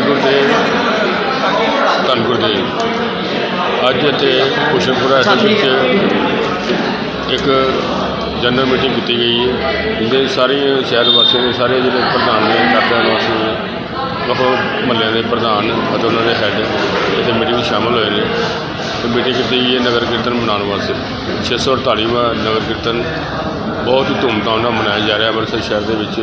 ਗੁਰਦੇਵ ਅੱਜ ਇੱਥੇ ਕੁਸ਼ਨਪੁਰਾ ਦੇ ਵਿੱਚ ਇੱਕ ਜਨਰਲ ਮੀਟਿੰਗ ਕੀਤੀ ਗਈ ਹੈ। ਜਿਹਦੇ ਸਾਰੇ ਸ਼ਹਿਰ ਵਾਸੀਆਂ ਦੇ ਸਾਰੇ ਜਿਹੜੇ ਪ੍ਰਧਾਨ ਨੇ ਕਾਰਜਾਂ ਵਾਸੀ ਨੇ, ਵੱਖ ਮਹੱਲਿਆਂ ਦੇ ਪ੍ਰਧਾਨ ਅਤੇ ਉਹਨਾਂ ਦੇ ਹੈੱਡ ਇੱਥੇ ਮੀਟਿੰਗ ਵਿੱਚ ਸ਼ਾਮਲ ਹੋਏ ਨੇ। ਤੇ ਮੀਟਿੰਗ ਕੀਤੀ ਗਈ ਹੈ ਨਗਰ ਕੀਰਤਨ ਮਨਾਉਣ ਵਾਸਤੇ। 648ਵਾਂ ਨਗਰ ਕੀਰਤਨ ਬਹੁਤ ਹੀ ਧੂਮਧਾਮ ਨਾਲ ਮਨਾਇਆ ਜਾ ਰਿਹਾ ਅੰਮ੍ਰਿਤਸਰ ਸ਼ਹਿਰ ਦੇ ਵਿੱਚ।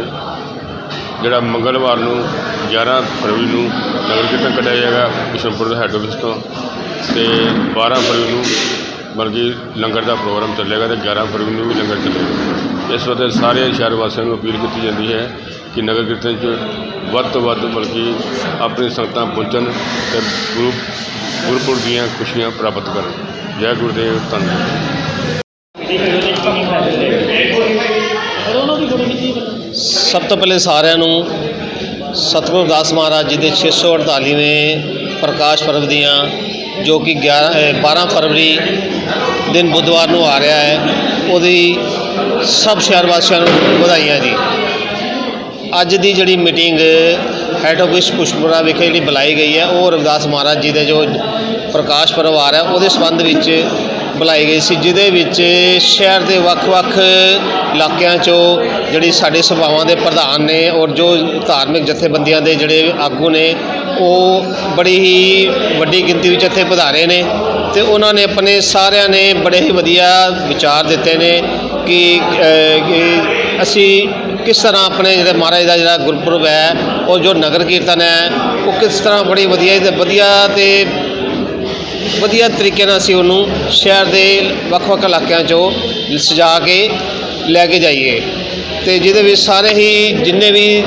ਜਿਹੜਾ ਮੰਗਲਵਾਰ ਨੂੰ 11 ਫਰਵਰੀ ਨੂੰ ਨਗਰ ਕੀਰਤਨ ਕੱਢਿਆ ਜਾਏਗਾ ਕਿਸ਼ਨਪੁਰ ਦੇ ਹੈੱਡ ਆਫਿਸ ਤੋਂ ਅਤੇ ਬਾਰ੍ਹਾਂ ਫਰਵਰੀ ਨੂੰ ਬਲਕਿ ਲੰਗਰ ਦਾ ਪ੍ਰੋਗਰਾਮ ਚੱਲੇਗਾ ਅਤੇ 11 ਫਰਵਰੀ ਨੂੰ ਵੀ ਲੰਗਰ ਚੱਲੇਗਾ। ਇਸ ਵਾਸਤੇ ਸਾਰੇ ਸ਼ਹਿਰ ਵਾਸੀਆਂ ਨੂੰ ਅਪੀਲ ਕੀਤੀ ਜਾਂਦੀ ਹੈ ਕਿ ਨਗਰ ਕੀਰਤਨ 'ਚ ਵੱਧ ਤੋਂ ਵੱਧ ਬਲਕਿ ਆਪਣੀ ਸੰਗਤਾਂ ਪਹੁੰਚਣ ਅਤੇ ਗੁਰੂ ਗੁਰਪੁਰਬ ਦੀਆਂ ਖੁਸ਼ੀਆਂ ਪ੍ਰਾਪਤ ਕਰਨ। ਜੈ ਗੁਰਦੇਵ, ਧੰਨਵਾਦ। ਸਭ ਤੋਂ ਪਹਿਲੇ ਸਾਰਿਆਂ ਨੂੰ ਸਤਿਗੁਰੂ ਦਾਸ ਮਹਾਰਾਜ ਜੀ ਦੇ 648ਵੇਂ ਪ੍ਰਕਾਸ਼ ਪਰਬ ਦੀਆਂ ਜੋ ਕਿ 11 ਅ, 12 ਫਰਵਰੀ ਦਿਨ ਬੁੱਧਵਾਰ ਨੂੰ ਆ ਰਿਹਾ ਹੈ ਉਹਦੀ ਸਭ ਸ਼ਹਿਰ ਵਾਸੀਆਂ ਨੂੰ ਵਧਾਈਆਂ ਜੀ। ਅੱਜ ਦੀ ਜਿਹੜੀ ਮੀਟਿੰਗ ਹੈਡ ਆਫਿਸ ਪੁਸ਼ਪੁਰਾ ਵਿਖੇ ਜਿਹੜੀ ਬੁਲਾਈ ਗਈ ਹੈ ਉਹ ਰਵਿਦਾਸ ਮਹਾਰਾਜ ਜੀ ਦੇ ਜੋ ਪ੍ਰਕਾਸ਼ ਪਰਵ ਆ ਰਿਹਾ ਉਹਦੇ ਸੰਬੰਧ ਵਿੱਚ ਬੁਲਾਈ ਗਈ ਸੀ, ਜਿਹਦੇ ਵਿੱਚ ਸ਼ਹਿਰ ਦੇ ਵੱਖ-ਵੱਖ ਇਲਾਕਿਆਂ 'ਚੋਂ ਜਿਹੜੀ ਸਾਡੇ ਸਭਾਵਾਂ ਦੇ ਪ੍ਰਧਾਨ ਨੇ ਔਰ ਜੋ ਧਾਰਮਿਕ ਜਥੇਬੰਦੀਆਂ ਦੇ ਜਿਹੜੇ ਆਗੂ ਨੇ, ਉਹ ਬੜੀ ਹੀ ਵੱਡੀ ਗਿਣਤੀ ਵਿੱਚ ਇੱਥੇ ਪਧਾਰੇ ਨੇ ਤੇ ਉਹਨਾਂ ਨੇ ਆਪਣੇ ਸਾਰਿਆਂ ਨੇ ਬੜੇ ਹੀ ਵਧੀਆ ਵਿਚਾਰ ਦਿੱਤੇ ਨੇ ਕਿ ਅਸੀਂ ਕਿਸ ਤਰ੍ਹਾਂ ਆਪਣੇ ਜਿਹੜੇ ਮਹਾਰਾਜ ਦਾ ਜਿਹੜਾ ਗੁਰਪੁਰਬ ਹੈ, ਉਹ ਜੋ ਨਗਰ ਕੀਰਤਨ ਹੈ, ਉਹ ਕਿਸ ਤਰ੍ਹਾਂ ਬੜੀ ਵਧੀਆ ਤੇ ਵਧੀਆ ਤੇ ਵਧੀਆ ਤਰੀਕੇ ਨਾਲ ਅਸੀਂ ਉਹਨੂੰ ਸ਼ਹਿਰ ਦੇ ਵੱਖ-ਵੱਖ ਇਲਾਕਿਆਂ 'ਚੋਂ ਸਜਾ ਕੇ ਲੈ ਕੇ ਜਾਈਏ। ਅਤੇ ਜਿਹਦੇ ਵਿੱਚ ਸਾਰੇ ਹੀ ਜਿੰਨੇ ਵੀ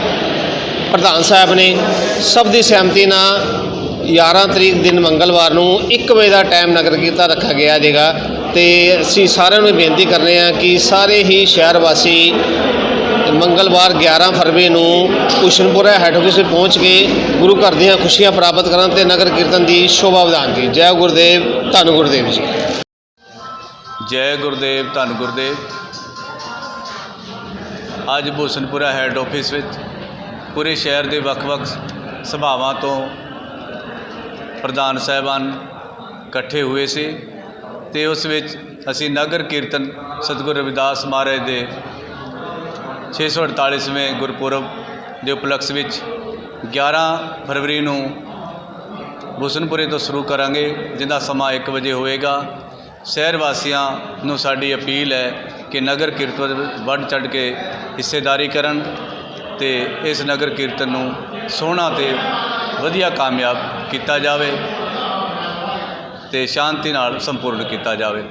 ਪ੍ਰਧਾਨ ਸਾਹਿਬ ਨੇ, ਸਭ ਦੀ ਸਹਿਮਤੀ ਨਾਲ 11 ਤਰੀਕ ਦਿਨ ਮੰਗਲਵਾਰ ਨੂੰ 1 ਵਜੇ ਦਾ ਟਾਈਮ ਨਗਰ ਕੀਰਤਨ ਰੱਖਿਆ ਗਿਆ ਜੇਗਾ। ਤੇ ਅਸੀਂ ਸਾਰਿਆਂ ਨੂੰ ਬੇਨਤੀ ਕਰਨੇ ਆ ਕਿ ਸਾਰੇ ਹੀ ਸ਼ਹਿਰ ਵਾਸੀ ਮੰਗਲਵਾਰ 11 ਫਰਵਰੀ ਨੂੰ ਕੁਸ਼ਨਪੁਰਾ ਹੈੱਡ ਆਫਿਸ ਪਹੁੰਚ ਕੇ ਗੁਰੂ ਘਰ ਦੀਆਂ ਖੁਸ਼ੀਆਂ ਪ੍ਰਾਪਤ ਕਰਨ ਤੇ ਨਗਰ ਕੀਰਤਨ ਦੀ ਸ਼ੋਭਾ ਵਧਾਉਣ ਦੀ। ਜੈ ਗੁਰਦੇਵ, ਧੰਨ ਗੁਰਦੇਵ ਜੀ। ਜੈ ਗੁਰਦੇਵ, ਧੰਨ ਗੁਰਦੇਵ। ਅੱਜ ਭੂਸ਼ਣਪੁਰਾ ਹੈੱਡ ਆਫਿਸ ਵਿੱਚ ਪੂਰੇ ਸ਼ਹਿਰ ਦੇ ਵੱਖ-ਵੱਖ ਸਭਾਵਾਂ ਤੋਂ ਪ੍ਰਧਾਨ ਸਾਹਿਬਾਨ ਇਕੱਠੇ ਹੋਏ ਸੀ ਤੇ ਉਸ ਵਿੱਚ ਅਸੀਂ ਨਗਰ ਕੀਰਤਨ ਸਤਿਗੁਰੂ ਰਵਿਦਾਸ ਮਹਾਰਾਜ ਦੇ 648ਵੇਂ ਗੁਰਪੁਰਬ ਦੇ ਉਪਲਕਸ਼ ਵਿੱਚ 11 ਫਰਵਰੀ ਨੂੰ ਭੂਸ਼ਣਪੁਰੇ ਤੋਂ ਸ਼ੁਰੂ ਕਰਾਂਗੇ ਜਿਹਦਾ ਸਮਾਂ ਇੱਕ ਵਜੇ ਹੋਏਗਾ। ਸ਼ਹਿਰ ਵਾਸੀਆਂ ਨੂੰ ਸਾਡੀ ਅਪੀਲ ਹੈ ਕਿ ਨਗਰ ਕੀਰਤਨ ਵਿੱਚ ਵੱਧ ਚੜ੍ਹ ਕੇ ਹਿੱਸੇਦਾਰੀ ਕਰਨ ਅਤੇ ਇਸ ਨਗਰ ਕੀਰਤਨ ਨੂੰ ਸੋਹਣਾ ਤੇ ਵਧੀਆ ਕਾਮਯਾਬ ਕੀਤਾ ਜਾਵੇ ਤੇ ਸ਼ਾਂਤੀ ਨਾਲ ਸੰਪੂਰਨ ਕੀਤਾ ਜਾਵੇ।